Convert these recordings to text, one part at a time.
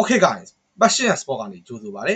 Okay guys passion sport ကနေကြိုဆိုပါရစေ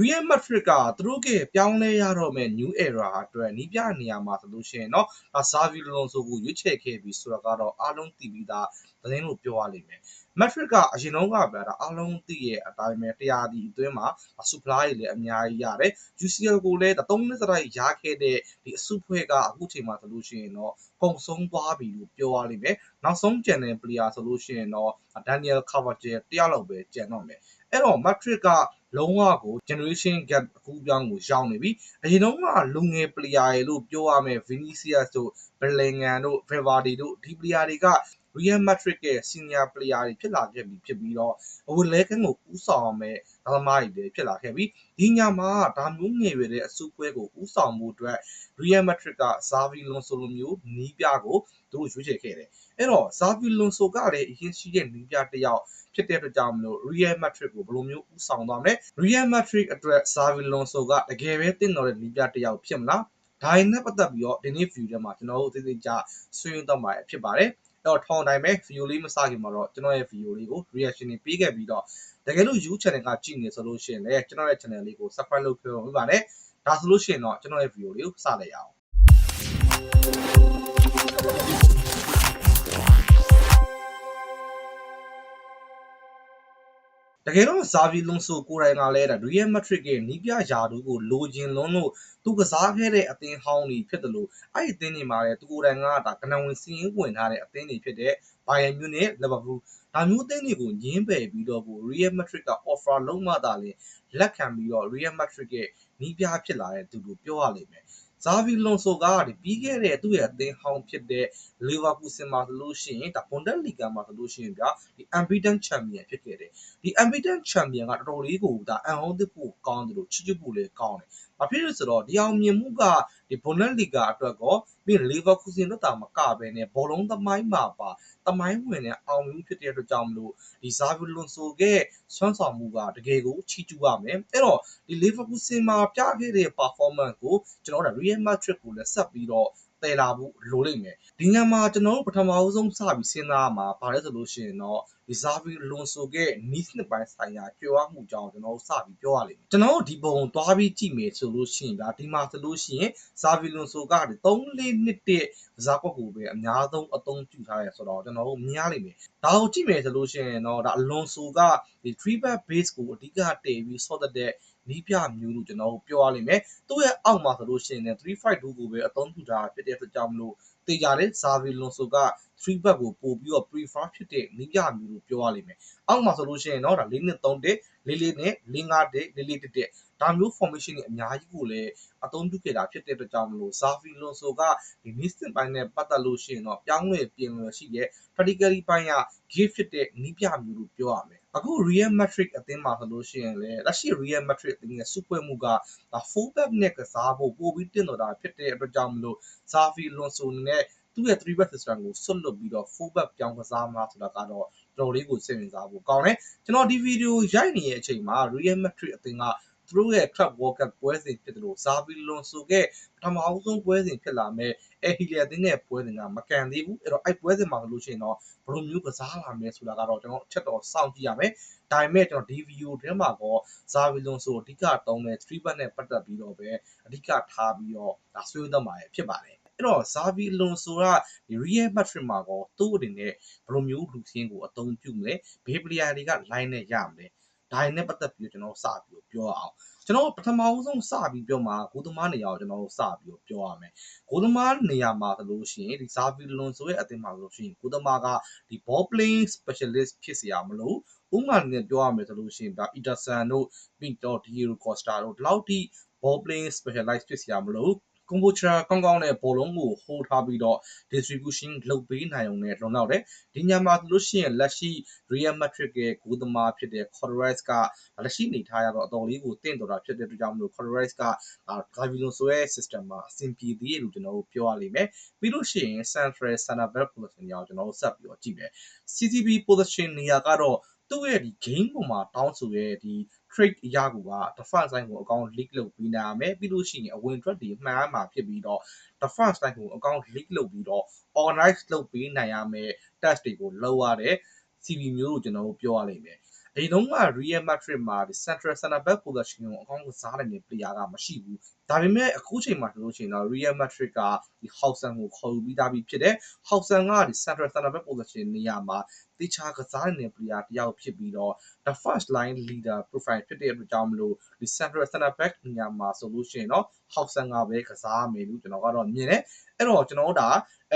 Real Madrid ကသူတို့ကပြောင်းလဲရတော့မဲ့ new era အတွက်နီးပြနေရာမှာဆိုလို့ရှိရင်เนาะဒါ Xavi Alonso ကိုရွေးချယ်ခဲ့ပြီးဆိုတော့ကတော့အားလုံးသိပြီးသားသတင်းလို့ပြောရလိမ့်မယ် Madrid ကအရင်တော့ကဗျာဒါအားလုံးသိရဲ့အတိုင်းပဲတရားဒီအတွင်းမှာအစုဖလားတွေလည်းအများကြီးရတယ် UCL ကိုလည်းသုံးနှစ်စတိုက်ရခဲ့တဲ့ဒီအစုဖွဲ့ကအခုချိန်မှာဆိုလို့ရှိရင်တော့ပုံဆုံးသွားပြီလို့ပြောရလိမ့်မယ်နောက်ဆုံးကျန်တဲ့ player ဆိုလို့ရှိရင်တော့ Daniel Carvajal တယောက်လောက်ပဲကျန်တော့မယ်အဲ့တော့ Madrid က လုံးဝကို generation gap အကူပြောင်းကိုရောက်နေပြီအရင်တော့ကလူငယ် player တွေလို့ပြောရမယ် Vinicius တို့ Bellingham တို့ Valverde တို့ဒီ player တွေက Real Madrid ရဲ့ senior player တွေဖြစ်လာခဲ့ပြီဖြစ်ပြီးတော့အဝလဲကန်းကိုဥဆောင်အောင်မဲ့သမားတွေလည်းဖြစ်လာခဲ့ပြီဒီညမှာဒါမျိုးငယ်ရွယ်တဲ့အစုပွဲကိုဥဆောင်မှုအတွက် Real Madrid က Xavi Alonso လိုမျိုးနီးပြကိုသူတို့ရွေးချယ်ခဲ့တယ် အဲ့တော့ Xavi Alonso ကလည်းအရင်ရှိတဲ့နီးပြတစ်ယောက်ဖြစ်တဲ့အတွက်ကြောင့်မလို့ Real Madrid ကိုဘယ်လိုမျိုးဥဆောင်သွားမလဲ Real Madrid အတွက် Xavi Alonso ကတကယ်ပဲတင့်တော်တဲ့နီးပြတစ်ယောက်ဖြစ်မလားဒါရင်းနဲ့ပတ်သက်ပြီးတော့ဒီနေ့ view ထဲမှာကျွန်တော်တို့အသေးသေးကြဆွေးနွေးတော့မှာဖြစ်ပါတယ်တော့ထောင်းတိုင်းပဲ video လေးမစခင်မှာတော့ကျွန်တော်ရဲ့ video လေးကို reaction တွေပေးခဲ့ပြီးတော့တကယ်လို့ YouTube channel ကကြည့်နေဆိုလို့ရှိရင်လည်းကျွန်တော်ရဲ့ channel လေးကို subscribe လုပ်ခဲ့ပါမယ်ဒါဆိုလို့ရှိရင်တော့ကျွန်တော်ရဲ့ video လေးကိုစလိုက်ရအောင် တကယ်တော့ဇာဗီလွန်ဆိုကိုယ်တိုင်ကလည်းဒါ Real Madrid ရဲ့နီးပြယာတူကိုလိုချင်လွန်းလို့သူကစားခဲ့တဲ့အသင်းဟောင်းတွေဖြစ်တယ်လို့အဲ့ဒီအသင်းတွေမှာလည်းသူကိုယ်တိုင်ကဒါကနဝင်စီးရင်ဝင်ထားတဲ့အသင်းတွေဖြစ်တဲ့ Bayern Munich, Liverpool ဒါမျိုးအသင်းတွေကိုညင်းပယ်ပြီးတော့ကို Real Madrid က offer လုံးမှသာလေလက်ခံပြီးတော့ Real Madrid ရဲ့နီးပြဖြစ်လာတဲ့သူတို့ပြောရလိမ့်မယ် ဇာဗီလွန်ဆိုကဒီပြီးခဲ့တဲ့သူ့ရဲ့အသင်းဟောင်းဖြစ်တဲ့လီဗာပူးဆင်မှာဆိုလို့ရှိရင်ဒါဘွန်ဒက်လီဂါမှာဆိုလို့ရှိရင်ဗျာဒီ unbeaten champion ဖြစ်ခဲ့တယ်ဒီ unbeaten champion ကတော်တော်လေးကိုဒါအန်ဟောင်းသစ်ဖို့ကောင်းတယ်လို့ချစ်ချစ်ဖို့လည်းကောင်းတယ်။ဘာဖြစ်လို့ဆိုတော့ဒီအောင်မြင်မှုက ဒီဘွန်ဒက်လီဂါအတွက်ကောပြီးလီဗာပူးဆင်တို့တာမကပဲနဲ့ဘောလုံးသမိုင်းမှာပါသမိုင်းဝင်တဲ့အောင်မြင်ဖြစ်တဲ့အတွက်ကြောင့်မလို့ဒီဇာဗီလွန်ဆိုကဆွမ်းဆောင်မှုကတကယ်ကိုချီးကျူးရမယ်။အဲ့တော့ဒီလီဗာပူးဆင်မှာပြခဲ့တဲ့ performance ကိုကျွန်တော်တို့ Real Madrid ကိုလည်းဆက်ပြီးတော့တည်လာဖို့လိုလိမ့်မယ်ဒီညမှာကျွန်တော်တို့ပထမအဆုံးစပြီးစဉ်းစားမှာဗါလဲဆိုလို့ရှိရင်တော့ဒီဇာဗီလွန်ဆိုက niche နှစ်ပိုင်းဆိုင်ရာကြွယ်ဝမှုကြောင့်ကျွန်တော်တို့စပြီးပြောရလိမ့်မယ်ကျွန်တော်တို့ဒီပုံသွားပြီးကြည့်မယ်ဆိုလို့ရှိရင်ဒါဒီမှာဆိုလို့ရှိရင်ဇာဗီလွန်ဆိုက3 4နှစ်တဲ့ဇာကွက်ကိုပဲအများဆုံးအသုံးပြုထားရဆိုတော့ကျွန်တော်တို့မြင်ရလိမ့်မယ်ဒါကိုကြည့်မယ်ဆိုလို့ရှိရင်တော့ဒါအလွန်ဆိုကဒီ3 back base ကိုအဓိကတည်ပြီးဆော့တဲ့ နီးပြမျိုးလို့ကျွန်တော်တို့ပြောရလိမ့်မယ်သူ့ရဲ့အောက်မှာဆိုလို့ရှိရင်လည်း352ကိုပဲအသုံးပြုထားဖြစ်တဲ့အတွက်ကြောင့်မလို့တေကြတဲ့ဇာဗီလွန်ဆိုက3 back ကိုပို့ပြီးတော့ prefer ဖြစ်တဲ့နီးပြမျိုးလို့ပြောရလိမ့်မယ်အောက်မှာဆိုလို့ရှိရင်တော့ဒါ၄နှစ်3တက်၄၄နဲ့၄၅တက်၄၄တက်တက်ဒါမျိုး formation တွေအများကြီးကိုလည်းအသုံးပြုခဲ့တာဖြစ်တဲ့အတွက်ကြောင့်မလို့ဇာဗီလွန်ဆိုကဒီ missing ပိုင်းနဲ့ပတ်သက်လို့ရှိရင်တော့ပြောင်းလဲပြင်လွယ်ရှိတဲ့ practically ပိုင်းက give ဖြစ်တဲ့နီးပြမျိုးလို့ပြောရမယ် အခု Real Madrid အသင်းမှာဆိုလို့ရှိရင်လည်းလက်ရှိ Real Madrid အသင်းရဲ့စုပွဲမှုကဒါ full back နဲ့ကစားဖို့ပိုပြီးတင့်တော်တာဖြစ်တဲ့အတွက်ကြောင့်မလို့ Xavi Alonso နဲ့သူ့ရဲ့3 back system ကိုဆွတ်လွတ်ပြီးတော့ full back ပြောင်းကစားမှာဆိုတာကတော့တော်တော်လေးကိုစိတ်ဝင်စားဖို့ကောင်းတယ်ကျွန်တော်ဒီဗီဒီယိုရိုက်နေတဲ့အချိန်မှာ Real Madrid အသင်းက သူတို့ရဲ့ Club World Cup ပွဲစဉ်ဖြစ်တယ်လို့ Xavi Alonso ကပထမအဆုံးပွဲစဉ်ဖြစ်လာမဲ့အဲဟီလီယာတင်းတဲ့ပွဲစဉ်ကမကန်သေးဘူးအဲ့တော့အဲ့ပွဲစဉ်မှာလို့ရှိရင်တော့ဘယ်လိုမျိုးကစားလာမလဲဆိုတာကတော့ကျွန်တော်အချက်တော်စောင့်ကြည့်ရမယ်ဒါပေမဲ့ကျွန်တော်ဒီဗီဒီယိုထဲမှာတော့ဇာဗီလွန်ဆိုအဓိကတုံးတဲ့3 back နဲ့ပတ်သက်ပြီးတော့ပဲအဓိကထားပြီးတော့ဒါဆွေးနွေးတော့မှာဖြစ်ပါတယ်အဲ့တော့ဇာဗီလွန်ဆိုတာဒီ Real Madrid မှာကောသူ့အနေနဲ့ဘယ်လိုမျိုးလူစင်းကိုအသုံးပြုမလဲဘေးပလီယာတွေက line နဲ့ရမလဲ ဒါရင်းနဲ့ပတ်သက်ပြီးကျွန်တော်စပြီးပြောအောင်ကျွန်တော်ပထမဦးဆုံးစပြီးပြောမှာဂိုးသမားနေရာကိုကျွန်တော်စပြီးပြောရမယ်ဂိုးသမားနေရာမှာဆိုလို့ရှိရင်ဒီဇာဗီလွန်ဆိုရဲ့အသင်းမှာဆိုလို့ရှိရင်ဂိုးသမားကဒီ ball playing specialist ဖြစ်စီရမလို့ဥမာနဲ့ပြောရမယ်ဆိုလို့ရှိရင်ဒါ Ederson တို့ပြီးတော့ Diego Costa တို့ဒီလောက်ထိ ball playing specialize ဖြစ်စီရမလို့ ကွန်ပူချာကောင်းကောင်းနဲ့ဘောလုံးကို hold ထားပြီးတော့ distribution လုပ်ပေးနိုင်အောင်နဲ့လုံလောက်တယ်ဒီညမှာဆိုလို့ရှိရင်လက်ရှိ Real Madrid ရဲ့ဂိုးသမားဖြစ်တဲ့ Cortez ကလက်ရှိနေထားရတော့အတော်လေးကိုတင့်တော်တာဖြစ်တဲ့အတွက်ကြောင့်မလို့ Cortez က Gavilon ဆိုရဲ့ system မှာအဆင်ပြေသေးတယ်လို့ကျွန်တော်တို့ပြောရလိမ့်မယ်ပြီးလို့ရှိရင် Central Center Back position ကိုကျွန်တော်တို့ဆက်ပြီးတော့ကြည့်မယ် CCB position နေရာကတော့ သူ့ရဲ့ဒီ game ပေါ်မှာတောင်းဆိုရဲ့ဒီ trade အရာကူက defense line ကိုအကောင့် leak လုပ်ပြီးနိုင်ရမယ်ပြီးလို့ရှိရင်အဝင် track တွေမှန်ရမှာဖြစ်ပြီးတော့ defense line ကိုအကောင့် leak လုပ်ပြီးတော့ organize လုပ်ပြီးနိုင်ရမယ် test တွေကိုလုပ်ရတဲ့ CV မျိုးကိုကျွန်တော်တို့ပြောရလိမ့်မယ်အရင်တုန်းက Real Madrid မှာဒီ Central Center Back position ကိုအကောင်းကစားနိုင်တဲ့ player ကမရှိဘူးဒါပေမဲ့အခုချိန်မှာဆိုလို့ရှိရင်တော့ Real Madrid ကဒီ Housen ကိုခေါ်ယူပြီးသားပြီးဖြစ်တယ် Housen ကဒီ Central Center Back position နေရာမှာတေချာကစားနေတဲ့ player တယောက်ဖြစ်ပြီးတော့ the first line leader profile ဖြစ်တဲ့အတွက်ကြောင့်မလို့ဒီ Central Center Back နေရာမှာဆိုလို့ရှိရင်တော့ Housen ကပဲကစားမယ်လို့ကျွန်တော်ကတော့မြင်တယ်အဲ့တော့ကျွန်တော်တို့ဒါ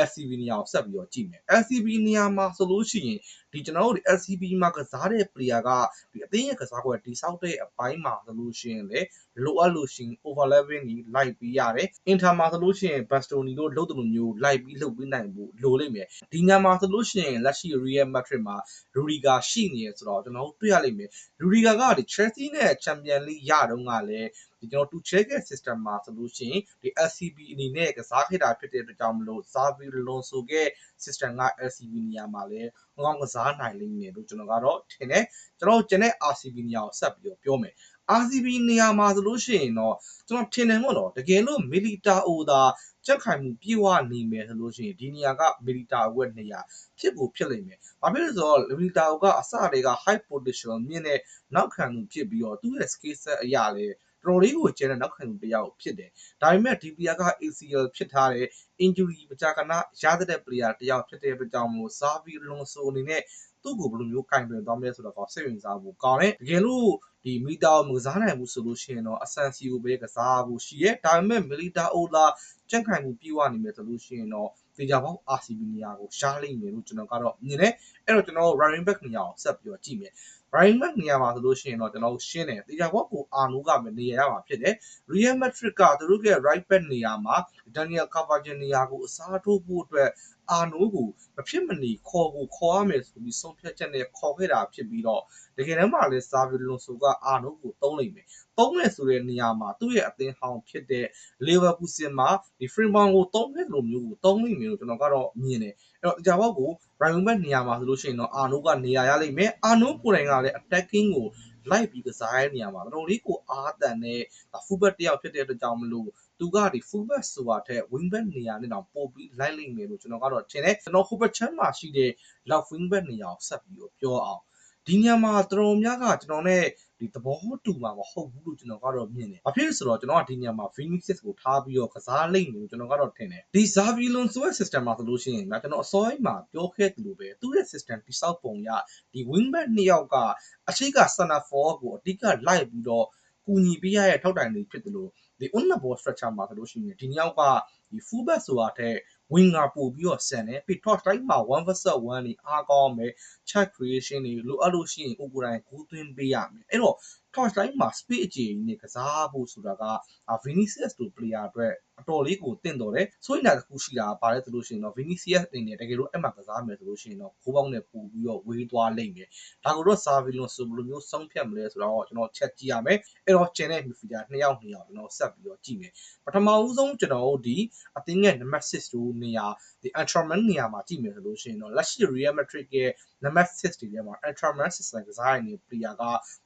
LCB နေရာကိုဆက်ပြီးတော့ကြည့်မယ် LCB နေရာမှာဆိုလို့ရှိရင်ဒီကျွန်တော်တို့ဒီ LCB မှာကစားတဲ့ player ကဒီအသင်းရဲ့ကစားကွက်တိဆောက်တဲ့အပိုင်းမှာဆိုလို့ရှိရင်လေလိုအပ်လို့ရှိရင် overlapping ကြီးလိုက်ပြီးရတယ် Inter မှာဆိုလို့ရှိရင် Bastoni တို့လှုပ်တယ်လို့မျိုးလိုက်ပြီးလှုပ်ပြီးနိုင်ဖို့လိုလိမ့်မယ်ဒီညမှာဆိုလို့ရှိရင်လက်ရှိ Real Madrid မှာ Rudiger ရှိနေရဆိုတော့ကျွန်တော်တို့တွေ့ရလိမ့်မယ် Rudiger ကဒီ Chelsea နဲ့ Champions League ရတော့ကလည်းဒီကျွန်တော် Tuchel ရဲ့ system မှာဆိုလို့ရှိရင်ဒီ LCB အနေနဲ့ကစားခဲ့တာဖြစ်တဲ့အတွက်ကြောင့်မလို့ Xavi Alonso ရဲ့ system က LCB နေရာမှာလည်းငောင်းကစားနိုင်လိမ့်မယ်လို့ကျွန်တော်ကတော့ထင်တယ်ကျွန်တော်ကျန်တဲ့ RCB နေရာကိုဆက်ပြီးတော့ပြောမယ် RCB နေရာမှာဆိုလို့ရှိရင်တော့ကျွန်တော်ထင်တယ်မို့တော့တကယ်လို့မီလီတာအိုသာ ကြက်ခိုင်မှုပြေဝနေမယ်ဆိုလို့ရှိရင်ဒီနေရာကမီလီတာအိုရဲ့နေရာဖြစ်ဖို့ဖြစ်လိမ့်မယ်။ဘာဖြစ်လို့ဆိုတော့မီလီတာအိုကအစတည်းက high potential မြင့်တဲ့နောက်ခံမှုဖြစ်ပြီးတော့သူ့ရဲ့ skill set အရာလေတော်တော်လေးကိုကျန်တဲ့နောက်ခံမှုတစ်ယောက်ဖြစ်တယ်။ဒါပေမဲ့ဒီပလီယာက ACL ဖြစ်ထားတဲ့ injury မကြာခဏရတဲ့ player တစ်ယောက်ဖြစ်တဲ့အတွက်ကြောင့်မို့ Xavi Alonso အနေနဲ့ သူ့ကိုဘယ်လိုမျိုးကင်တွယ်သွားမလဲဆိုတော့စိတ်ဝင်စားဖို့ကောင်းတယ်တကယ်လို့ဒီမီတာကိုမကစားနိုင်ဘူးဆိုလို့ရှိရင်တော့အဆန်စီကိုပဲကစားဖို့ရှိရဲဒါပေမဲ့မီလီတာအိုလာကြက်ခိုင်မှုပြေဝနေမယ်ဆိုလို့ရှိရင်တော့တေချာပေါင်း RCB နေရာကိုရှားလိမ့်မယ်လို့ကျွန်တော်ကတော့မြင်တယ်အဲ့တော့ကျွန်တော် running back နေရာကိုဆက်ပြီးတော့ကြည့်မယ် running back နေရာမှာဆိုလို့ရှိရင်တော့ကျွန်တော်ရှင်းတယ်တေချာပေါင်းကိုအာနိုကပဲနေရာရမှာဖြစ်တယ် Real Madrid ကသူတို့ရဲ့ right back နေရာမှာ Daniel Carvajal နေရာကိုအစားထိုးဖို့အတွက် အာနိုးကိုမဖြစ်မနေခေါ်ကိုခေါ်ရမယ်ဆိုပြီးဆုံးဖြတ်ချက်နဲ့ခေါ်ခဲ့တာဖြစ်ပြီးတော့တကယ်တမ်းမှာလည်းစာဗီလွန်ဆိုကအာနိုးကိုတုံးလိုက်မယ်တုံးမယ်ဆိုတဲ့နေရာမှာသူ့ရဲ့အသင်းဟောင်းဖြစ်တဲ့လီဗာပူးစင်မှာဒီဖရင်ဘောင်ကိုတုံးခဲ့လိုမျိုးကိုတုံးလိုက်မယ်လို့ကျွန်တော်ကတော့မြင်တယ်အဲ့တော့ကြာပေါက်ကိုရိုင်ဝမ်ဘက်နေရာမှာဆိုလို့ရှိရင်တော့အာနိုးကနေရာရလိမ့်မယ်အာနိုးကိုယ်တိုင်ကလည်း attacking ကိုလိုက်ပြီးကစားရတဲ့နေရာမှာတော်တော်လေးကိုအားတန်တဲ့ fullback တယောက်ဖြစ်တဲ့အတွက်ကြောင့်မလို့ သူကဒီ fullback ဆိုတာထက် wingback နေရာနဲ့တော့ပို့ပြီးလိုက်လိမ့်မယ်လို့ကျွန်တော်ကတော့ထင်တယ်ကျွန်တော် fullback ချမ်းမှာရှိတဲ့ left wingback နေရာကိုဆက်ပြီးတော့ပြောအောင်ဒီညမှာတော်တော်များကကျွန်တော် ਨੇ ဒီသဘောတူမှာမဟုတ်ဘူးလို့ကျွန်တော်ကတော့မြင်တယ်။ဘာဖြစ်လဲဆိုတော့ကျွန်တော်ကဒီညမှာ Vinicius ကိုထားပြီးတော့ကစားလိမ့်မယ်လို့ကျွန်တော်ကတော့ထင်တယ်။ဒီ Xavi Alonso ရဲ့ system မှာဆိုလို့ရှိရင်ငါကျွန်တော်အစောပိုင်းမှာပြောခဲ့သလိုပဲသူ့ရဲ့ system တိစောက်ပုံရဒီ wingback နှစ်ယောက်ကအရှိက center forward ကိုအဓိကလိုက်ပြီးတော့ကူညီပေးရတဲ့ထောက်တိုင်တွေဖြစ်တယ်လို့ ဒီ on the ball structure မှာဆိုလို့ရှိရင်ဒီနှစ်ယောက်ကဒီ full back ဆိုတာတဲ့ winger ပို့ပြီးတော့ဆန်တယ်ပြီး touch time မှာ1 vs 1နေအားကောင်းမယ် chat creation တွေလိုအပ်လို့ရှိရင်ကိုကိုယ်တိုင်ကူးသွင်းပေးရမယ်အဲ့တော့ touch line မှာ space အကြီးကြီးနဲ့ကစားဖို့ဆိုတာက Vinicius တို့ player အတွက်အတော်လေးကိုတင့်တော်တယ်ဆိုရင်လည်းတစ်ခုရှိတာပါလဲဆိုလို့ရှိရင်တော့ Vinicius အနေနဲ့တကယ်လို့အဲ့မှာကစားမယ်ဆိုလို့ရှိရင်တော့ခိုးပေါင်းနဲ့ပို့ပြီးတော့ဝေးသွားလိမ့်မယ်ဒါကိုတော့ Xavi Alonso ဘယ်လိုမျိုးဆုံးဖြတ်မလဲဆိုတော့ကျွန်တော်ချက်ကြည့်ရမယ်အဲ့တော့ကျန်တဲ့ midfielder နှစ်ယောက်နှစ်ယောက်ကျွန်တော်ဆက်ပြီးတော့ကြည့်မယ်ပထမဦးဆုံးကျွန်တော်တို့ဒီအသင်းရဲ့ number 6တို့နေရာဒီ Ultraman နေရာမှာကြည့်မယ်ဆိုလို့ရှိရင်တော့လက်ရှိ Real Madrid ရဲ့ number 6တွေထဲမှာ Ultraman system ကစားရတဲ့ player က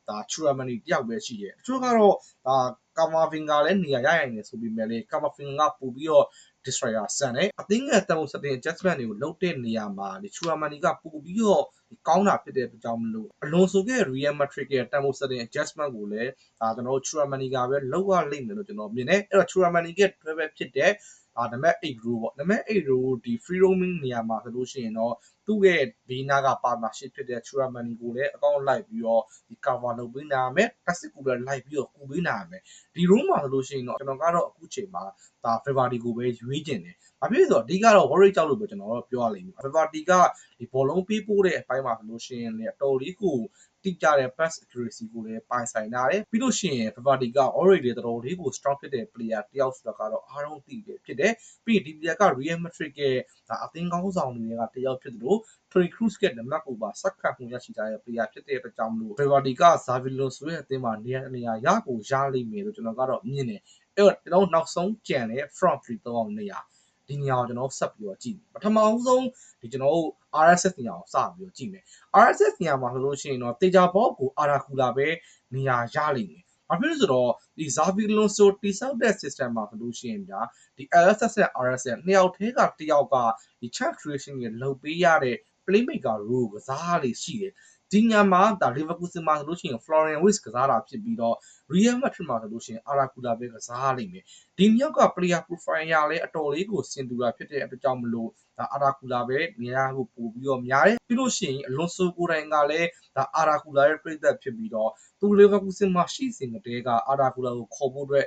ဒါ Chouamani တယောက်ပဲရှိတယ်တချို့ကတော့ဒါကာမာဗင်ကလည်းနေရာရရနေဆိုပြီးမဲ့လေကာမာဗင်ကပို့ပြီးတော့ destroyer ဆန်တယ်အသင်းရဲ့တန်ဖိုးစတင် adjustment တွေကိုလုပ်တဲ့နေရာမှာဒီ Chouamani ကပို့ပြီးတော့ကောင်းတာဖြစ်တဲ့အတွက်ကြောင့်မလို့အလွန်ဆိုခဲ့ Real Madrid ရဲ့တန်ဖိုးစတင် adjustment ကိုလည်းဒါကျွန်တော် Chouamani ကပဲလောက်ရလိမ့်မယ်လို့ကျွန်တော်မြင်တယ်အဲ့တော့ Chouamani ရဲ့ travel ဖြစ်တဲ့ အာနံပါတ်8 row ပေါ့နံပါတ်8 row ဒီ free roaming နေရာမှာဆိုလို့ရှိရင်တော့သူ့ရဲ့ဘေးနားက partnership ဖြစ်တဲ့ Chouamani ကိုလည်းအကောင့်လိုက်ပြီးတော့ဒီ cover လုပ်ပေးနိုင်ရမယ် classic ကိုလည်းလိုက်ပြီးတော့ကူပေးနိုင်ရမယ်ဒီ room မှာဆိုလို့ရှိရင်တော့ကျွန်တော်ကတော့အခုချိန်မှာဒါ February ကိုပဲရွေးကျင်တယ်ဘာဖြစ်လို့ဆိုတော့အဓိကတော့ worry ကြောက်လို့ပဲကျွန်တော်တို့ပြောရလိမ့်မယ် February ကဒီဘောလုံးပေးပို့တဲ့အပိုင်းမှာဆိုလို့ရှိရင်လည်းအတော်လေးကို တိကျတဲ့ pass accuracy ကိုလည်းပိုင်ဆိုင်လာတယ်ပြီးလို့ရှိရင် Fabati က already တော်တော်လေးကို strong ဖြစ်တဲ့ player တယောက်ဆိုတာကတော့အားလုံးသိတယ်ဖြစ်တယ်ပြီးရင်ဒီ player က Real Madrid ရဲ့ဒါအသင်းကောင်းဆောင်တွေကတယောက်ဖြစ်တယ်လို့ Toni Kroos ရဲ့နံပါတ်ကိုပါစက္ကန့်မှုရရှိထားတဲ့ player ဖြစ်တဲ့အတွက်ကြောင့်မလို့ Fabati က Xavi Alonso ရဲ့အသင်းမှာနေရာနေရာရကိုရလိမ့်မယ်လို့ကျွန်တော်ကတော့မြင်တယ်အဲ့တော့ကျွန်တော်နောက်ဆုံးကြံတဲ့ front three တော့အောင်နေရာ ဒီနေရာကိုကျွန်တော်ဆက်ပြီးတော့ကြည့်ပထမဦးဆုံးဒီကျွန်တော်တို့ RSS နေရာကိုစပြီးတော့ကြည့်မယ် RSS နေရာမှာဆိုလို့ရှိရင်တော့တေချာဘော့ကိုအာရာကူလာပဲနေရာရလိမ့်မယ်ဘာဖြစ်လို့ဆိုတော့ဒီ Xavi Alonso တိစောက်တဲ့ system မှာဆိုလို့ရှိရင်ဒါဒီ LSS နဲ့ RSS နှစ်ယောက်ထဲကတစ်ယောက်ကဒီ chat creation ကိုလုပ်ပေးရတဲ့ playmaker role ကစားလေးရှိတယ် ဒီဒီညမှာဒါ Leverkusen မှာဆိုလို့ရှိရင် Florian Wirtz ကစားတာဖြစ်ပြီးတော့ Real Madrid မှာဆိုလို့ရှိရင် Aracula ပဲကစားလိမ့်မယ်ဒီမြောက်က player profile ရလဲအတော်လေးကိုစင်တူတာဖြစ်တဲ့အတွက်ကြောင့်မလို့ဒါ Aracula ပဲနေရာကိုပို့ပြီးတော့များတယ်ပြီးလို့ရှိရင် Alonso ကိုယ်တိုင်ကလည်းဒါ Aracula ရဲ့ပြည့်သက်ဖြစ်ပြီးတော့သူ Leverkusen မှာရှိစဉ်ကတည်းက Aracula ကိုခေါ်ဖို့အတွက်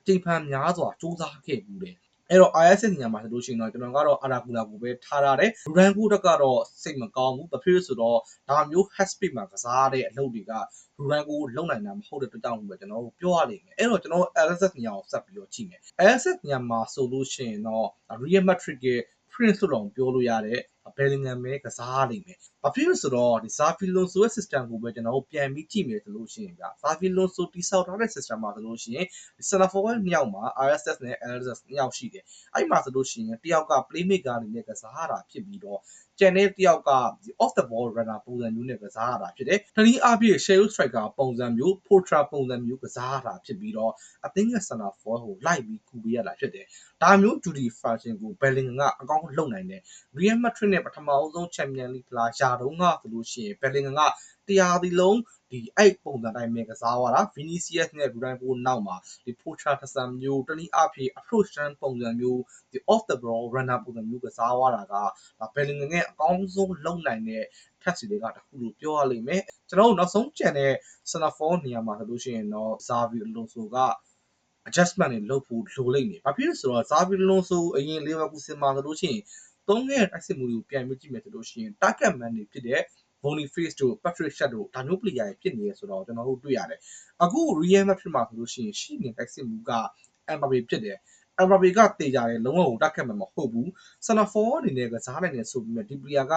အချိန်ဖန်များစွာစူးစမ်းခဲ့ဘူးတယ် အဲ့တော့ ISS ညမှာဆိုလို့ရှိရင်တော့ကျွန်တော်ကတော့အာရာကူလာကိုပဲထားရတယ်။ရန်ကူတက်ကတော့စိတ်မကောင်းဘူး။ဘာဖြစ်လို့ဆိုတော့ဒါမျိုး haspeed မှာကစားတဲ့အလုပ်တွေကရန်ကူလုံနိုင်တာမဟုတ်တဲ့အတွက်ကြောင့်ပဲကျွန်တော်တို့ပြောရလိမ့်မယ်။အဲ့တော့ကျွန်တော် LSS ညကိုဆက်ပြီးတော့ကြည့်မယ်။ LSS ညမှာဆိုလို့ရှိရင်တော့ Real Madrid ရဲ့ Prince လို့တော့ပြောလို့ရတဲ့ Bellingham ပဲကစားလိမ့်မယ်။ဘာဖြစ်လို့ဆိုတော့ဒီ Xavi Alonso ရဲ့ system ကိုပဲကျွန်တော်တို့ပြန်ပြီးကြည့်မယ်ဆိုလို့ရှိရင်ဗျ။ Xavi Alonso တိဆောက်ထားတဲ့ system မှာဆိုလို့ရှိရင် center forward နှစ်ယောက်မှာ RSS နဲ့ LSS နှစ်ယောက်ရှိတယ်။အဲ့မှာဆိုလို့ရှိရင်တယောက်က playmaker အနေနဲ့ကစားတာဖြစ်ပြီးတော့ကျန်တဲ့တယောက်ကဒီ off the ball runner ပုံစံမျိုးနဲ့ကစားရတာဖြစ်တယ်။တနည်းအားဖြင့် shadow striker ပုံစံမျိုး portra ပုံစံမျိုးကစားရတာဖြစ်ပြီးတော့အသင်းရဲ့ center forward ကိုလိုက်ပြီးကူပေးရတာဖြစ်တယ်။ဒါမျိုး duty function ကို Bellingham ကအကောင်းဆုံးလုပ်နိုင်တယ်။ Real Madrid နဲ့ပထမဆုံး Champions League လာရာတုန်းကဆိုလို့ရှိရင် Bellingham ကတရားဒီလုံးဒီအဲ့ပုံစံတိုင်းပဲကစားသွားတာ Vinicius နဲ့ Rodrigo နောက်မှာဒီ Portra တစံမျိုးတနည်းအားဖြင့် approach တန်းပုံစံမျိုးဒီ off the ball runner ပုံစံမျိုးကစားသွားတာကဒါ Bellingham ရဲ့အကောင်းဆုံးလုံနိုင်တဲ့ touch တွေကတခုလို့ပြောရလိမ့်မယ်ကျွန်တော်တို့နောက်ဆုံးကျန်တဲ့ center forward နေရာမှာဆိုလို့ရှိရင်တော့ Xavi Alonso က adjustment တွေလုပ်ဖို့လိုလိမ့်မယ်။ဘာဖြစ်လို့ဆိုတော့ Xavi Alonso အရင် Leverkusen မှာဆိုလို့ရှိရင် သုံးခဲ့တဲ့တိုက်စစ်မှုတွေကိုပြန်ပြီးကြည့်မယ်ဆိုလို့ရှိရင် target man တွေဖြစ်တဲ့ Boniface တို့ Patrick Schick တို့ဒါမျိုး player တွေဖြစ်နေရဆိုတော့ကျွန်တော်တို့တွေ့ရတယ်။အခု Real Madrid မှာဆိုလို့ရှိရင်ရှိနေတိုက်စစ်မှုက Mbappe ဖြစ်တယ်။ Mbappe ကတေကြတယ်လုံးဝကို target man မဟုတ်ဘူး။ center forward အနေနဲ့ကစားနိုင်တယ်ဆိုပြီးမြဒီ player က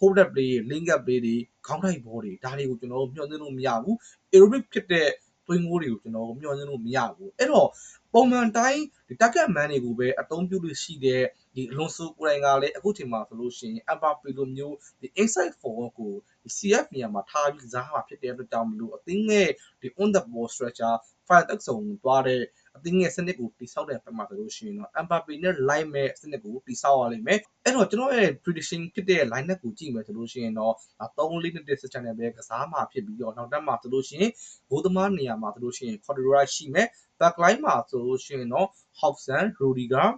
hold up play တွေ link up play တွေခေါင်းတိုက်ဘောတွေဒါတွေကိုကျွန်တော်တို့မျှော်လင့်လို့မရဘူး။ aerobic ဖြစ်တဲ့သွင်းကိုတွေကိုကျွန်တော်တို့မျှော်လင့်လို့မရဘူး။အဲ့တော့ ပုံမှန်တိုင်းဒီ target man တွေကိုပဲအသုံးပြုလို့ရှိတဲ့ဒီ Alonso ကိုယ်တိုင်ကလည်းအခုချိန်မှာဆိုလို့ရှိရင် Mbappe လိုမျိုးဒီ inside forward ကိုဒီ CF နေရာမှာထားပြီးကစားမှာဖြစ်တဲ့အတွက်ကြောင့်မလို့အသင်းရဲ့ဒီ on the ball structure fire တက်ဆုံသွားတဲ့အသင်းရဲ့စနစ်ကိုတိဆောက်တဲ့ဘက်မှာဆိုလို့ရှိရင်တော့ Mbappe နဲ့ line မဲ့စနစ်ကိုတိဆောက်ရလိမ့်မယ်။အဲ့တော့ကျွန်တော်ရဲ့ prediction ဖြစ်တဲ့ line up ကိုကြည့်မယ်ဆိုလို့ရှိရင်တော့3-4-2 system နဲ့ပဲကစားမှာဖြစ်ပြီးတော့နောက်တက်မှာဆိုလို့ရှိရင်ဂိုးသမားနေရာမှာဆိုလို့ရှိရင် Cordura ရှိမယ်။ back line မှာဆိုလို့ရှိရင်တော့ Hobson, Rudiger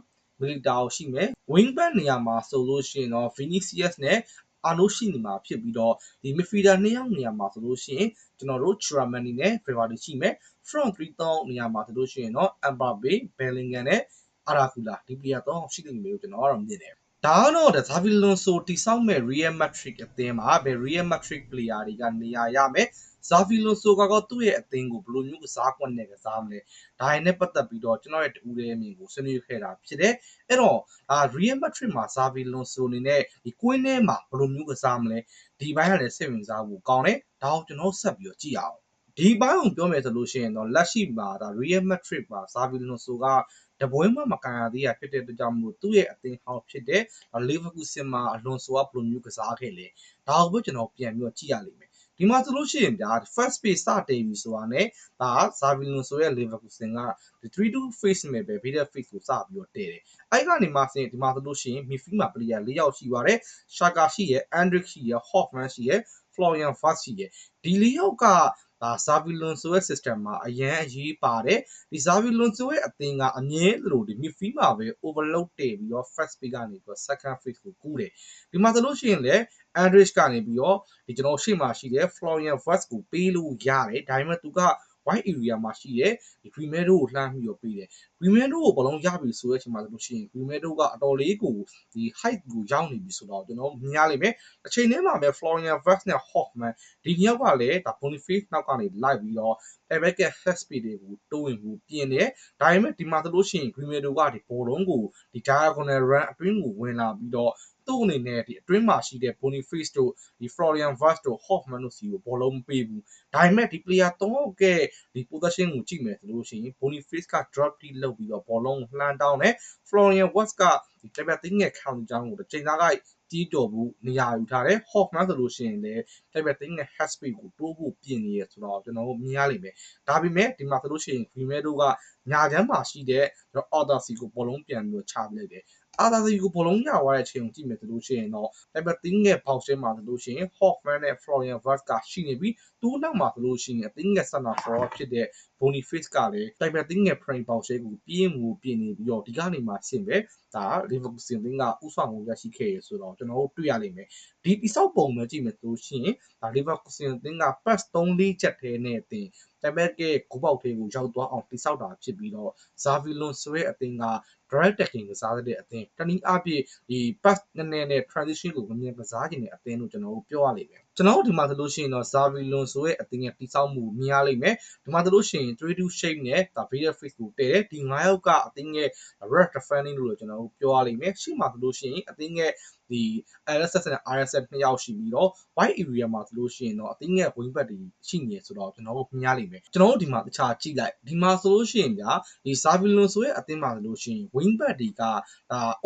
မီလီတာရှိမယ် wing back နေရာမှာဆိုလို့ရှိရင်တော့ Vinicius နဲ့အာနိုရှိနေမှာဖြစ်ပြီးတော့ဒီ midfielder နှစ်ယောက်နေရာမှာဆိုလို့ရှိရင်ကျွန်တော်တို့ Chouamani နဲ့ Verratti ရှိမယ် front 3 3နေရာမှာဆိုလို့ရှိရင်တော့ Mbappe, Bellingham နဲ့ Aracula ဒီ player 3အောင်ရှိနေတယ်လို့ကျွန်တော်ကတော့မြင်တယ် ဒါကတော့ဒါ Xavi Alonso တိစောက်မဲ့ Real Madrid အသင်းမှာဘယ် Real Madrid player တွေကနေရာရမယ် Xavi Alonso ကတော့သူ့ရဲ့အသင်းကိုဘယ်လိုမျိုးကစားကွက်နဲ့ကစားမလဲဒါရင်းနဲ့ပတ်သက်ပြီးတော့ကျွန်တော်ရဲ့တူဦးတဲ့အမြင်ကိုဆွေးနွေးခဲ့တာဖြစ်တယ်အဲ့တော့အာ Real Madrid မှာ Xavi Alonso အနေနဲ့ဒီကွင်းထဲမှာဘယ်လိုမျိုးကစားမလဲဒီဘိုင်းကလည်းစိတ်ဝင်စားဖို့ကောင်းတယ်ဒါကိုကျွန်တော်ဆက်ပြီးတော့ကြည့်အောင်ဒီဘိုင်းကိုပြောမယ်ဆိုလို့ရှိရင်တော့လက်ရှိမှာဒါ Real Madrid မှာ Xavi Alonso က တပွဲမှမကန်ရသေးရဖြစ်တဲ့အတွက်ကြောင့်မို့သူ့ရဲ့အသင်းဟောင်းဖြစ်တဲ့ Leverkusen မှာ Alonso ကဘယ်လိုမျိုးကစားခဲ့လဲဒါကိုပဲကျွန်တော်ပြန်ပြီးတော့ကြည့်ရလိမ့်မယ်ဒီမှာဆိုလို့ရှိရင်ဗျာ first page စတင်ပြီဆိုတာ ਨੇ ဒါ Xavi Alonso ရဲ့ Leverkusen ကဒီ3-2 face နဲ့ပဲ beta face ကိုစပြီးတော့တည်တယ်အဲ့ကနေမှဆိုရင်ဒီမှာဆိုလို့ရှိရင် midfield မှာ player ၄ယောက်ရှိပါတယ် Shaka ရှိရယ် Andrick ရှိရယ် Hoffman ရှိရယ် Florian Wirtz ရှိရယ်ဒီ၄ယောက်က ဒါ Xavi Alonso ရဲ့ system မှာအရန်အရေးပါတယ်ဒီ Xavi Alonso ရဲ့အသင်းကအမြဲလိုဒီ midfield မှာပဲ overload တည်ပြီးတော့ first pick ကနေပြီးတော့ second pick ကိုကူးတယ်ဒီမှာဆိုလို့ရှိရင်လည်း Andrich ကနေပြီးတော့ဒီကျွန်တော်ရှေ့မှာရှိတဲ့ Florian Wirtz ကိုပေးလို့ရတယ်ဒါပေမဲ့သူက white area မှာရှိတဲ့ဒီ Grimaldo ကိုလှမ်းပြီးတော့ပေးတယ် Grimaldo ကိုဘလုံးရပြီဆိုတဲ့အချိန်မှာဆိုလို့ရှိရင် Grimaldo ကအတော်လေးကိုဒီ height ကိုရောက်နေပြီဆိုတော့ကျွန်တော်မြင်ရလိမ့်မယ်အချိန်ထဲမှာပဲ Florian Wirtz နဲ့ Hoffman ဒီနှစ်ယောက်ကလည်းဒါ Boniface နောက်ကနေလိုက်ပြီးတော့ Eric ရဲ့ head speed တွေကိုတိုးဝင်မှုပြင်းတယ်ဒါပေမဲ့ဒီမှာဆိုလို့ရှိရင် Grimaldo ကဒီဘောလုံးကိုဒီ diagonal run အတွင်းကိုဝင်လာပြီးတော့ သူ့အနေနဲ့ဒီအတွင်းမှာရှိတဲ့ Boniface တို့ဒီ Florian Wirtz တို့ Hoffman တို့စီကိုဘောလုံးမပေးဘူးဒါပေမဲ့ဒီ player ၃ယောက်ကဒီ possession ကိုကြည့်မယ်ဆိုလို့ရှိရင် Boniface က drop kick လုပ်ပြီးတော့ဘောလုံးကိုလှမ်းတောင်းတယ် Florian Wirtz ကဒီ clever thing ရဲ့ counter ကြောင်းကိုတစ်ချိန်သားကတီးတော်ဘူးနေရာယူထားတယ် Hoffman ဆိုလို့ရှိရင်လည်း clever thing ရဲ့ head speed ကိုတိုးဖို့ပြင်နေရဆိုတော့ကျွန်တော်တို့မြင်ရလိမ့်မယ်ဒါပေမဲ့ဒီမှာဆိုလို့ရှိရင် Grimaldo ကညာချမ်းမှာရှိတဲ့ Order C ကိုဘောလုံးပြန်ပြီးတော့ချပလိုက်တယ် အာသာစီကိုဘောလုံးရသွားတဲ့အချိန်ကိုကြည့်မယ်ဆိုလို့ရှိရင်တော့တိုင်ပတင်းရဲ့ဘောက်ဆဲမှာဆိုလို့ရှိရင် Hawkman နဲ့ Florian Wirtz ကရှိနေပြီးသူ့နောက်မှာဆိုလို့ရှိရင်အသင်းရဲ့ center forward ဖြစ်တဲ့ Boniface ကလည်း တိုင်ပတင်းရဲ့ frame ဘောက်ဆဲကိုပြင်းမှုပြင်းနေပြီးတော့ဒီကနေမှဆင်ပဲဒါ Leverkusen တင်းကဥဆောင်မှုရရှိခဲ့ရဆိုတော့ကျွန်တော်တို့တွေ့ရလိမ့်မယ်ဒီတိဆောက်ပုံပဲကြည့်မယ်ဆိုလို့ရှိရင်ဒါ Leverkusen တင်းက pass 3-4ချက်ထဲနဲ့အတင်တိုင်ပက်ကဂိုးပေါက်သေးကိုရောက်သွားအောင်တိဆောက်တာဖြစ်ပြီးတော့ Xavi Alonso ရဲ့အသင်းက direct tackling ကစားတဲ့အသင်းတနည်းအားဖြင့်ဒီ pass နည်းနည်းနဲ့ transition ကိုမမြင်ကစားခြင်းတဲ့အသင်းလို့ကျွန်တော်တို့ပြောရလိမ့်မယ် ကျွန်တော်တို့ဒီမှာဆိုလို့ရှိရင်တော့ Xavi Alonso ရဲ့အသင်းရဲ့တိဆောက်မှုမြင်ရလိမ့်မယ်ဒီမှာဆိုလို့ရှိရင်3-2 shape နဲ့ဒါ video face ကိုတည်တယ်ဒီ9ယောက်ကအသင်းရဲ့ red defending လို့ကျွန်တော်တို့ပြောရလိမ့်မယ်ရှေ့မှာဆိုလို့ရှိရင်အသင်းရဲ့ ဒီ RSS နဲ့ RSS နှစ်ယောက်ရှိပြီးတော့ white area မှာဆိုလို့ရှိရင်တော့အသင်းရဲ့ wing back တွေရှိနေဆိုတော့ကျွန်တော်တို့မြင်ရလိမ့်မယ်ကျွန်တော်တို့ဒီမှာတခြားကြည့်လိုက်ဒီမှာဆိုလို့ရှိရင်ဗျာဒီ Xavi Alonso ရဲ့အသင်းမှာဆိုလို့ရှိရင် wing back တွေကဒါ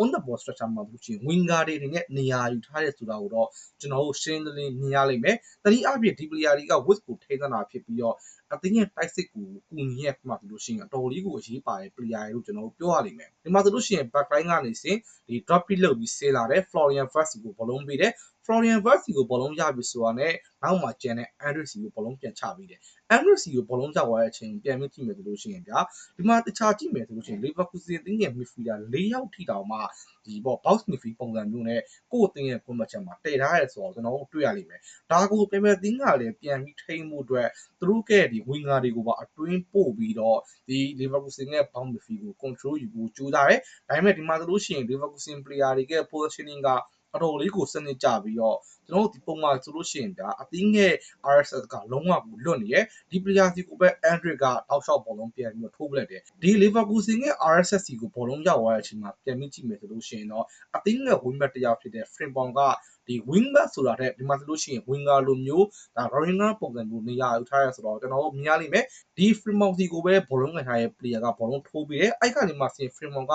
on the ball structure မှာဆိုလို့ရှိရင် winger တွေအနေနဲ့နေရာယူထားတဲ့ဆိုတာကိုတော့ကျွန်တော်တို့ရှင်းလင်းလင်းမြင်ရလိမ့်မယ်တနည်းအားဖြင့်ဒီ player တွေက width ကိုထိန်းသနာဖြစ်ပြီးတော့ အသင်းရဲ့တိုက်စစ်ကိုကူညီရဲ့မှာဆိုလို့ရှိရင်အတော်လေးကိုအရေးပါတဲ့ player တွေလို့ကျွန်တော်တို့ပြောရလိမ့်မယ်ဒီမှာဆိုလို့ရှိရင် back line ကနေစင်ဒီ drop pick လုပ်ပြီးဆေးလာတဲ့ Florian Wirtz ကိုဘောလုံးပေးတယ် Florian Wirtz ကိုဘောလုံးရပြီဆိုတာနဲ့နောက်မှာကျန်တဲ့ Andrew စီကိုဘောလုံးပြန်ချပေးတယ် Andrew စီကိုဘောလုံးကြောက်သွားတဲ့အချိန်ပြန်ပြီးကြည့်မယ်ဆိုလို့ရှိရင်ဗျာဒီမှာတခြားကြည့်မယ်ဆိုလို့ရှိရင် Leverkusen တင်းရဲ့ midfielder ၄ယောက်ထိတောင်မှဒီပေါ့ box midfield ပုံစံမျိုးနဲ့ကိုယ့်အသင်းရဲ့ကွန်မချက်မှာတည်ထားရဲဆိုတော့ကျွန်တော်တို့တွေ့ရလိမ့်မယ်ဒါကိုပြန်ပြန်တင်းကလည်းပြန်ပြီးထိန်းမှုအတွက်သူတို့ကဒီ winger တွေကိုပါအတွင်းပို့ပြီးတော့ဒီ Leverkusen ရဲ့ box midfield ကို control ယူဖို့ကြိုးစားတယ်ဒါပေမဲ့ဒီမှာဆိုလို့ရှိရင် Leverkusen player တွေရဲ့ positioning က အတော်လေးကိုစနစ်ကြပြီးတော့ကျွန်တော်တို့ဒီပုံမှာဆိုလို့ရှိရင်ဒါအသင်းရဲ့ RSS ကလုံးဝကိုလွတ်နေရဲ့ဒီ player စီကိုပဲ Andrick ကတောက်လျှောက်ဘောလုံးပြန်ပြီးတော့ထိုးပလိုက်တယ်ဒီ Leverkusen ရဲ့ RSS စီကိုဘောလုံးရောက်သွားတဲ့အချိန်မှာပြန်ပြီးကြည့်မယ်ဆိုလို့ရှိရင်တော့အသင်းရဲ့ wingback တစ်ယောက်ဖြစ်တဲ့ Frimpong က ဒီ wingback ဆိုတာတဲ့ဒီမှာဆိုလို့ရှိရင် winger လိုမျိုးဒါ runner ပုံစံမျိုးနေရာယူထားရဆိုတော့ကျွန်တော်တို့မြင်ရလိမ့်မယ်ဒီ Frimpong စီကိုပဲဘောလုံးခံထားရဲ့ player ကဘောလုံးထိုးပြီးတယ်အဲ့ကနေမှဆင် Frimpong က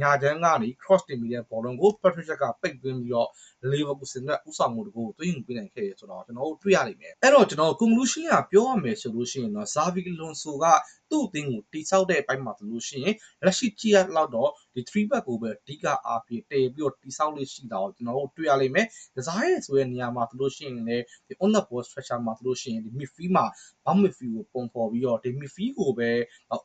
ညာချမ်းကနေ cross တင်ပြီးတဲ့ဘောလုံးကို Patrick ကပိတ်သွင်းပြီးတော့ Leverkusen ကဥဆောင်မှုတကူကိုသွင်းယူပေးနိုင်ခဲ့ရဆိုတော့ကျွန်တော်တို့တွေ့ရလိမ့်မယ်အဲ့တော့ကျွန်တော် conclusion ကပြောရမယ်ဆိုလို့ရှိရင်တော့ Xavi Alonso ကသူ့အသင်းကိုတိဆောက်တဲ့အပိုင်းမှာဆိုလို့ရှိရင်လက်ရှိကြည့်ရလောက်တော့ဒီ3 back ကိုပဲအဓိကအားဖြင့်တည်ပြီးတော့တိဆောက်လို့ရှိတာကိုကျွန်တော်တို့တွေ့ရလိမ့်မယ်။ကစားရဲဆိုတဲ့နေရာမှာဆိုလို့ရှိရင်လည်းဒီ on the ball structure မှာဆိုလို့ရှိရင်ဒီ midfield မှာ bound midfield ကိုပုံဖော်ပြီးတော့ဒီ midfield ကိုပဲ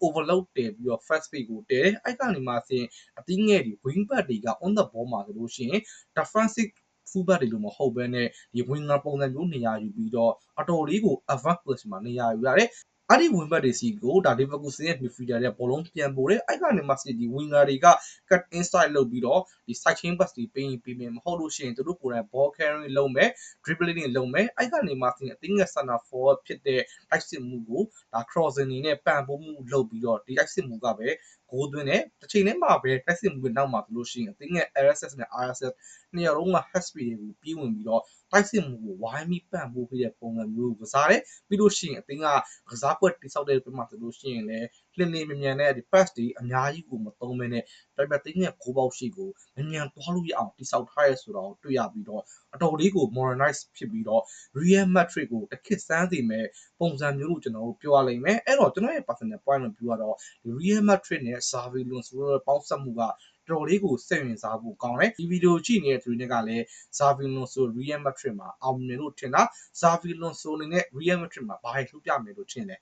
overload တည်ပြီးတော့ first page ကိုတည်တယ်။အဲ့ကနေမှဆင်အသင်းငယ်ဒီ wing back တွေက on the ball မှာဆိုလို့ရှိရင် defensive fullback တွေလို့မဟုတ်ဘဲနဲ့ဒီ winger ပုံစံမျိုးနေရာယူပြီးတော့အတော်လေးကို advanced position မှာနေရာယူရတယ် အဲ့ဒီဝင်ဘက်တွေစီကိုဒါ Leverkusen ရဲ့ midfielder တွေကဘောလုံးပြန်ပို့တယ်အဲ့ကနေမှစီဒီ winger တွေက cut inside လုပ်ပြီးတော့ဒီ side chain pass တွေပေးရင်ပေးမယ်မဟုတ်လို့ရှိရင်သူတို့ကိုယ်တိုင် ball carrying လုပ်မယ် dribbling တွေလုပ်မယ်အဲ့ကနေမှစီအသင်းရဲ့ center forward ဖြစ်တဲ့တိုက်စစ်မှုကိုဒါ crossing နေနဲ့ပန်ပိုးမှုလုပ်ပြီးတော့ဒီတိုက်စစ်မှုကပဲဂိုးသွင်းတယ်တစ်ချိန်တည်းမှာပဲတိုက်စစ်မှုကနောက်မှာဆိုလို့ရှိရင်အသင်းရဲ့ RSS နဲ့ RSS နှစ်ယောက်လုံးက hash speed တွေကိုပြီးဝင်ပြီးတော့ တိုက်စစ်မှုကိုဝိုင်းပြီးပန့်ပိုးပေးတဲ့ပုံစံမျိုးကိုကစားတယ်ပြီးလို့ရှိရင်အသင်းကကစားပွဲတိဆောက်တဲ့ပြမှာဆိုလို့ရှိရင်လည်းလင်းလင်းမြန်မြန်နဲ့ဒီ pass တွေအများကြီးကိုမသုံးမဲနဲ့ပြပြသိန်းရဲ့ဂိုးပေါက်ရှိကိုမြန်မြန်သွားလို့ရအောင်တိဆောက်ထားရဲဆိုတော့တွေ့ရပြီးတော့အတော်လေးကို modernize ဖြစ်ပြီးတော့ real metric ကိုတစ်ခစ်စမ်းစီမဲ့ပုံစံမျိုးလို့ကျွန်တော်တို့ပြောရလိမ့်မယ်အဲ့တော့ကျွန်တော်ရဲ့ personal point of view ကတော့ real metric နဲ့ survey လို့ဆိုတော့ပေါင်းစပ်မှုက တော်လေးကိုစိတ်ဝင်စားဖို့ကောင်းတယ်ဒီဗီဒီယိုကြည့်နေတဲ့သူတွေကလည်း Xavi Alonso Real Madrid မှာအောင်မြင်လို့ထင်တာ Xavi Alonso အနေနဲ့ Real Madrid မှာဘာတွေလှုပ်ပြမယ်လို့ထင်လဲ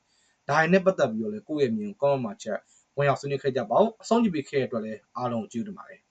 ဒါနဲ့ပတ်သက်ပြီးတော့လည်းကိုယ့်ရဲ့မြင် comment မှာချက်ဝင်ရောက်ဆွေးနွေးခဲ့ကြပါဦးအဆုံးကြည့်ပေးခဲ့တဲ့အတွက်လည်းအားလုံးကျေးဇူးတင်ပါတယ်